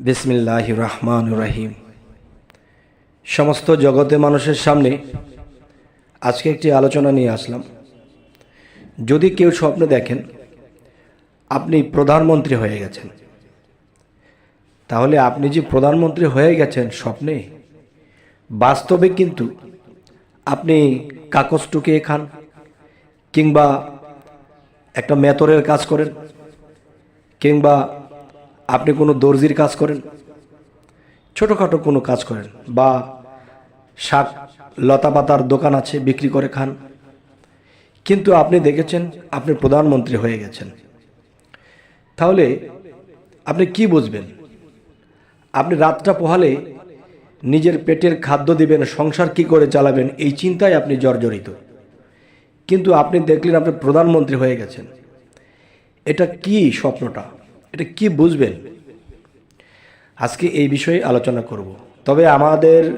বিসমিল্লাহ রহমান রাহিম সমস্ত জগতে মানুষের সামনে আজকে একটি আলোচনা নিয়ে আসলাম। যদি কেউ স্বপ্নে দেখেন, আপনি প্রধানমন্ত্রী হয়ে গেছেন। তাহলে আপনি যে প্রধানমন্ত্রী হয়ে গেছেন স্বপ্নে, বাস্তবে কিন্তু আপনি কাগজ টুকিয়ে খান কিংবা একটা মেতরের কাজ করেন কিংবা আপনি কোনো দর্জির কাজ করেন? ছোটোখাটো কোনো কাজ করেন বা শাক লতা পাতার দোকান আছে, বিক্রি করে খান। কিন্তু আপনি দেখেছেন আপনি প্রধানমন্ত্রী হয়ে গেছেন। তাহলে আপনি কি বুঝবেন? আপনি রাতটা পোহালে নিজের পেটের খাদ্য দিবেন, সংসার কি করে চালাবেন, এই চিন্তায় আপনি জর্জরিত। কিন্তু আপনি দেখলেন আপনি প্রধানমন্ত্রী হয়ে গেছেন। এটা কি স্বপ্নটা? এটা কি বুঝবেন? আজকে এই বিষয়ে আলোচনা করব। তবে আমাদের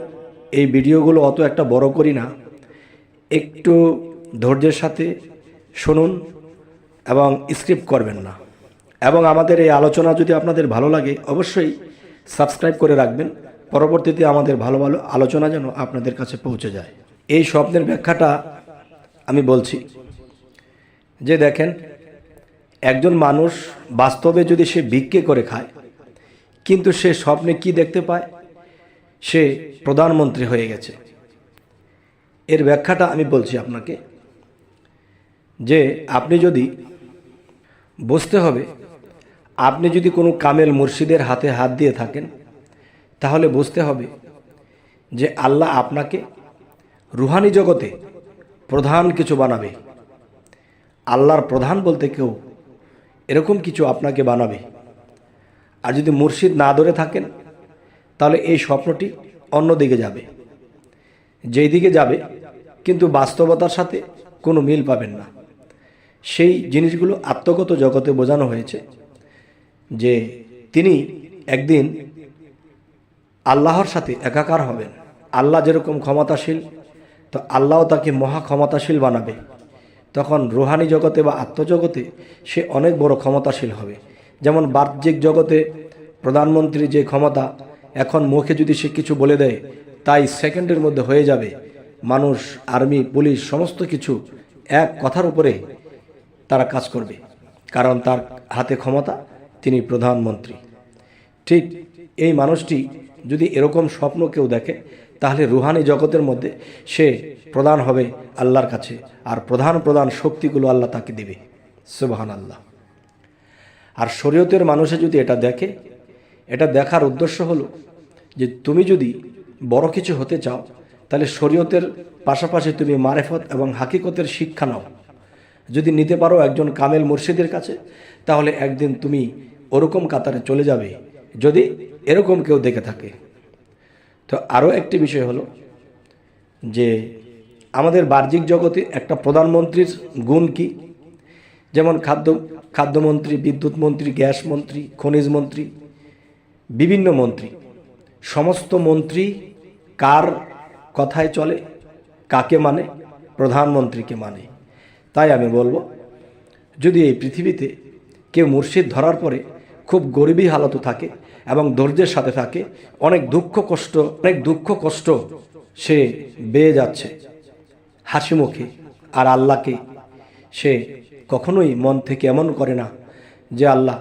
এই ভিডিওগুলো অত একটা বড় করি না। একটু ধৈর্যের সাথে শুনুন এবং স্ক্রিপ্ট করবেন না। এবং আমাদের এই আলোচনা যদি আপনাদের ভালো লাগে, অবশ্যই সাবস্ক্রাইব করে রাখবেন। পরবর্তীতে আমাদের ভালো ভালো আলোচনা যেন আপনাদের কাছে পৌঁছে যায়। এই স্বপ্নের ব্যাখ্যাটা আমি বলছি। যে দেখেন একজন মানুষ বাস্তবে যদি সে ভিক্ষে করে খায়, কিন্তু সে স্বপ্নে কি দেখতে পায়? সে প্রধানমন্ত্রী হয়ে গেছে। এর ব্যাখ্যাটা আমি বলছি আপনাকে, যে আপনি যদি বুঝতে হবে, আপনি যদি কোনো কামেল মুর্শিদের হাতে হাত দিয়ে থাকেন, তাহলে বুঝতে হবে যে আল্লাহ আপনাকে রুহানি জগতে প্রধান কিছু বানাবে। আল্লাহর প্রধান বলতে কেউ এরকম কিছু আপনাকে বানাবে। আর যদি মুর্শিদ না ধরে থাকেন, তাহলে এই স্বপ্নটি অন্য দিকে যাবে। যেই দিকে যাবে, কিন্তু বাস্তবতার সাথে কোনো মিল পাবেন না। সেই জিনিসগুলো আত্মগত জগতে বোঝানো হয়েছে যে তিনি একদিন আল্লাহর সাথে একাকার হবেন। আল্লাহ যেরকম ক্ষমতাশীল, তো আল্লাহ তাকে মহা ক্ষমতাশীল বানাবে। তখন রুহানি জগতে বা আত্মজগতে সে অনেক বড় ক্ষমতাশীল হবে। যেমন বাহ্যিক জগতে প্রধানমন্ত্রীর যে ক্ষমতা এখন মুখে যদি সে কিছু বলে দেয়, তাই সেকেন্ডের মধ্যে হয়ে যাবে। মানুষ, আর্মি, পুলিশ সমস্ত কিছু এক কথার উপরে তারা কাজ করবে। কারণ তার হাতে ক্ষমতা, তিনি প্রধানমন্ত্রী। ঠিক এই মানুষটি যদি এরকম স্বপ্ন কেউ দেখে তাহলে রুহানি জগতের মধ্যে সে প্রধান হবে আল্লাহর কাছে। আর প্রধান প্রধান শক্তিগুলো আল্লাহ তাকে দেবে। সুবাহান আল্লাহ আর শরীয়তের মানুষে যদি এটা দেখে, এটা দেখার উদ্দেশ্য হলো যে তুমি যদি বড় কিছু হতে চাও, তাহলে শরীয়তের পাশাপাশি তুমি মারেফত এবং হাকিকতের শিক্ষা নাও। যদি নিতে পারো একজন কামেল মুর্শিদের কাছে, তাহলে একদিন তুমি ওরকম কাতারে চলে যাবে। যদি এরকম কেউ দেখে থাকে। তো আরও একটি বিষয় হলো যে আমাদের বাহ্যিক জগতে একটা প্রধানমন্ত্রীর গুণ কি? যেমন খাদ্য, খাদ্যমন্ত্রী, বিদ্যুৎ মন্ত্রী, গ্যাস মন্ত্রী, খনিজ মন্ত্রী, বিভিন্ন মন্ত্রী। সমস্ত মন্ত্রী কার কথায় চলে, কাকে মানে প্রধানমন্ত্রীকে মানে? তাই আমি বলব, যদি এই পৃথিবীতে কেউ মুর্শিদ ধরার পরে খুব গরিবী হালত থাকে এবং ধৈর্যের সাথে থাকে। অনেক দুঃখ কষ্ট, অনেক দুঃখ কষ্ট সে বেয়ে যাচ্ছে হাসি মুখে। আর আল্লাহকে সে কখনোই মন থেকে এমন করে না যে, আল্লাহ,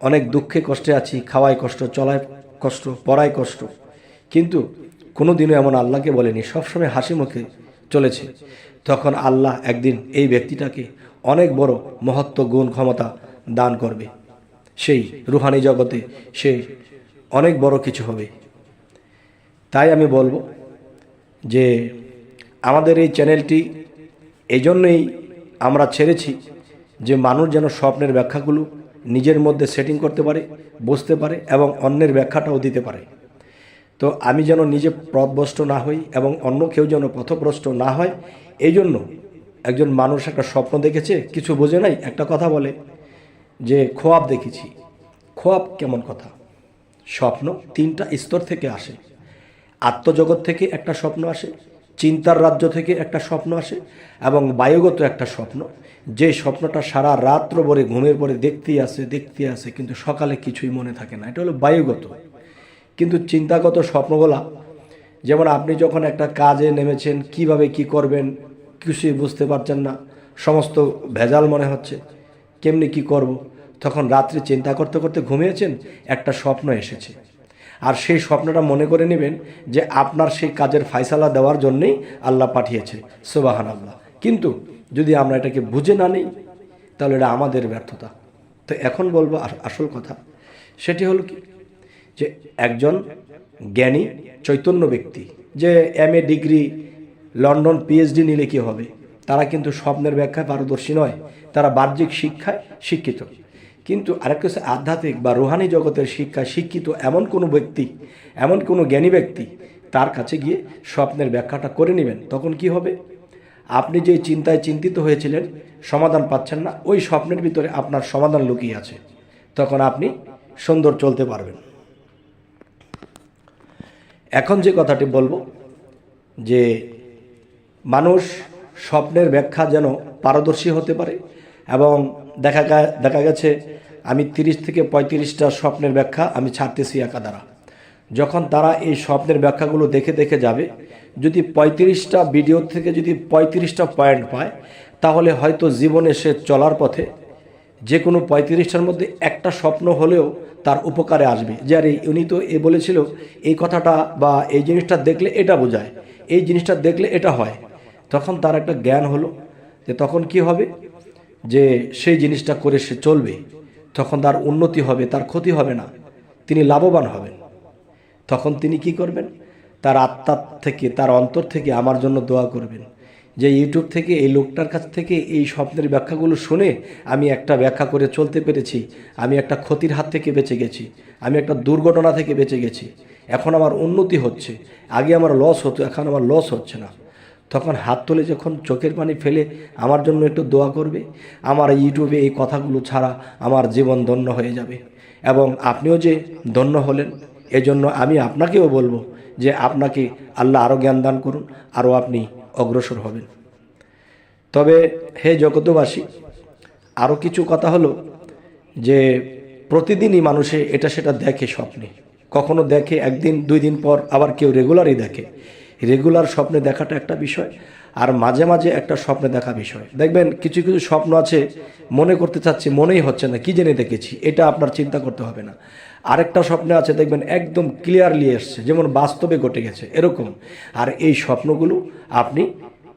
অনেক দুঃখে কষ্টে আছি খাওয়ায় কষ্ট, চলায় কষ্ট, পড়ায় কষ্ট। কিন্তু কোনো দিনও এমন আল্লাহকে বলেনি। সবসময় হাসি মুখে চলেছে। তখন আল্লাহ একদিন এই ব্যক্তিটাকে অনেক বড় মহত্ব, গুণ, ক্ষমতা দান করবে। সেই রুহানি জগতে সে অনেক বড় কিছু হবে। তাই আমি বলব যে আমাদের এই চ্যানেলটি এই জন্যই আমরা ছেড়েছি যে মানুষ যেন স্বপ্নের ব্যাখ্যাগুলো নিজের মধ্যে সেটিং করতে পারে, বুঝতে পারে এবং অন্যের ব্যাখ্যাটাও দিতে পারে। তো আমি যেন নিজে পথভ্রষ্ট না হই এবং অন্য কেউ যেন পথভ্রষ্ট না হয় এই জন্য একজন মানুষ একটা স্বপ্ন দেখেছে, কিছু বোঝে নাই, একটা কথা বলে। যে খোয়াব দেখেছি। খোয়াব কেমন কথা? স্বপ্ন তিনটা স্তর থেকে আসে। আত্মজগৎ থেকে একটা স্বপ্ন আসে, চিন্তার রাজ্য থেকে একটা স্বপ্ন আসে এবং বায়ুগত একটা স্বপ্ন। যে স্বপ্নটা সারা রাত্র ভরে, ঘুমের পরে দেখতেই আসে, দেখতে আসে, কিন্তু সকালে কিছুই মনে থাকে না। এটা হলো বায়ুগত। কিন্তু চিন্তাগত স্বপ্নগুলা, যেমন আপনি যখন একটা কাজে নেমেছেন, কীভাবে কি করবেন, কিছুই বুঝতে পারছেন না, সমস্ত ভেজাল মনে হচ্ছে কেমনি কি করব। তখন রাত্রে চিন্তা করতে করতে ঘুমিয়েছেন, একটা স্বপ্ন এসেছে। আর সেই স্বপ্নটা মনে করে নেবেন যে আপনার সেই কাজের ফায়সালা দেওয়ার জন্যেই আল্লাহ পাঠিয়েছে সোবাহান আল্লাহ কিন্তু যদি আমরা এটাকে বুঝে না নিই, তাহলে এটা আমাদের ব্যর্থতা। তো এখন বলব আস- আসল কথা, সেটি হলো কি? যে একজন জ্ঞানী, চৈতন্য ব্যক্তি, যে M A degree, London, PhD নিলে কি হবে? তারা কিন্তু স্বপ্নের ব্যাখ্যায় পারদর্শী নয়, তারা বাহ্যিক শিক্ষায় শিক্ষিত। কিন্তু আরেকটা হচ্ছে আধ্যাত্মিক বা রুহানি জগতের শিক্ষায় শিক্ষিত এমন কোনো ব্যক্তি, এমন কোনো জ্ঞানী ব্যক্তি তার কাছে গিয়ে স্বপ্নের ব্যাখ্যাটা করে নেবেন, তখন কি হবে? আপনি যে চিন্তায় চিন্তিত হয়েছিলেন, সমাধান পাচ্ছেন না, ওই স্বপ্নের ভিতরে আপনার সমাধান লুকিয়ে আছে। তখন আপনি সুন্দর চলতে পারবেন। এখন যে কথাটি বলব, যে মানুষ স্বপ্নের ব্যাখ্যা যেন পারদর্শী হতে পারে এবং দেখা দেখা গেছে আমি তিরিশ থেকে পঁয়ত্রিশটা স্বপ্নের ব্যাখ্যা আমি ছাড়তেছি একা দ্বারা যখন তারা এই স্বপ্নের ব্যাখ্যাগুলো দেখে দেখে যাবে, যদি পঁয়ত্রিশটা ভিডিও থেকে যদি পঁয়ত্রিশটা পয়েন্ট পায়, তাহলে হয়তো জীবনে সে চলার পথে যে কোনো পঁয়ত্রিশটার মধ্যে একটা স্বপ্ন হলেও তার উপকারে আসবে। যে আরে উনি তো এ বলেছিল, এই কথাটা বা এই জিনিসটা দেখলে এটা বোঝায়, এই জিনিসটা দেখলে এটা হয়। তখন তার একটা জ্ঞান হলো যে তখন কি হবে? যে সেই জিনিসটা করে সে চলবে। তখন তার উন্নতি হবে, তার ক্ষতি হবে না। তিনি লাভবান হবেন। তখন তিনি কি করবেন? তার আত্মার থেকে, তার অন্তর থেকে আমার জন্য দোয়া করবেন। যে ইউটিউব থেকে, এই লোকটার কাছ থেকে এই স্বপ্নের ব্যাখ্যাগুলো শুনে আমি একটা ব্যাখ্যা করে চলতে পেরেছি। আমি একটা ক্ষতির হাত থেকে বেঁচে গেছি। আমি একটা দুর্ঘটনা থেকে বেঁচে গেছি। এখন আমার উন্নতি হচ্ছে। আগে আমার লস হতো, এখন আমার লস হচ্ছে না। তখন হাত তুলে যখন চোখের পানি ফেলে আমার জন্য একটু দোয়া করবে, আমার ইউটিউবে এই কথাগুলো ছাড়া আমার জীবন ধন্য হয়ে যাবে। এবং আপনিও যে ধন্য হলেন, এজন্য আমি আপনাকেও বলব যে আপনাকে আল্লাহ আরও জ্ঞান দান করুন, আরও আপনি অগ্রসর হবেন। তবে হে জগতবাসী আরও কিছু কথা হলো যে প্রতিদিনই মানুষে এটা সেটা দেখে স্বপ্নে। কখনো দেখে একদিন, দুই দিন পর আবার কেউ রেগুলারই দেখে। রেগুলার স্বপ্নে দেখাটা একটা বিষয়, আর মাঝে মাঝে একটা স্বপ্নে দেখা বিষয়। দেখবেন, কিছু কিছু স্বপ্ন আছে, মনে করতে চাচ্ছি, মনেই হচ্ছে না, কি জেনে দেখেছি? এটা আপনার চিন্তা করতে হবে না। আরেকটা স্বপ্নে আছে, দেখবেন, একদম ক্লিয়ারলি এসছে, যেমন বাস্তবে ঘটে গেছে, এরকম। আর এই স্বপ্নগুলো আপনি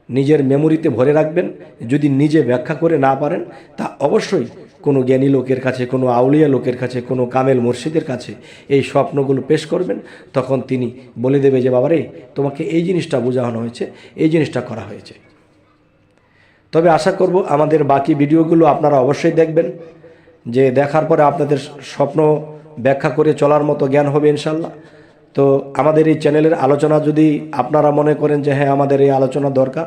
নিজের মেমোরিতে ভরে রাখবেন, যদি নিজে ব্যাখ্যা করে না পারেন, তা অবশ্যই কোনো জ্ঞানী লোকের কাছে, কোনো আউলিয়া লোকের কাছে, কোনো কামেল মুর্শিদের কাছে এই স্বপ্নগুলো পেশ করবেন। তখন তিনি বলে দেবে যে, বাবারে, তোমাকে এই জিনিসটা বোঝানো হয়েছে, এই জিনিসটা করা হয়েছে। তবে আশা করব আমাদের বাকি ভিডিওগুলো আপনারা অবশ্যই দেখবেন, যে দেখার পরে আপনাদের স্বপ্ন ব্যাখ্যা করে চলার মতো জ্ঞান হবে ইনশাল্লাহ। তো আমাদের এই চ্যানেলের আলোচনা যদি আপনারা মনে করেন যে হ্যাঁ আমাদের এই আলোচনা দরকার,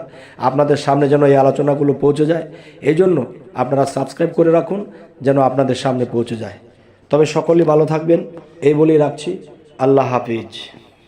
আপনাদের সামনে যেন এই আলোচনাগুলো পৌঁছে যায়, এই জন্য আপনারা সাবস্ক্রাইব করে রাখুন যেন আপনাদের সামনে পৌঁছে যায়। তবে সকলেই ভালো থাকবেন, এই বলেই রাখছি। আল্লাহ হাফিজ।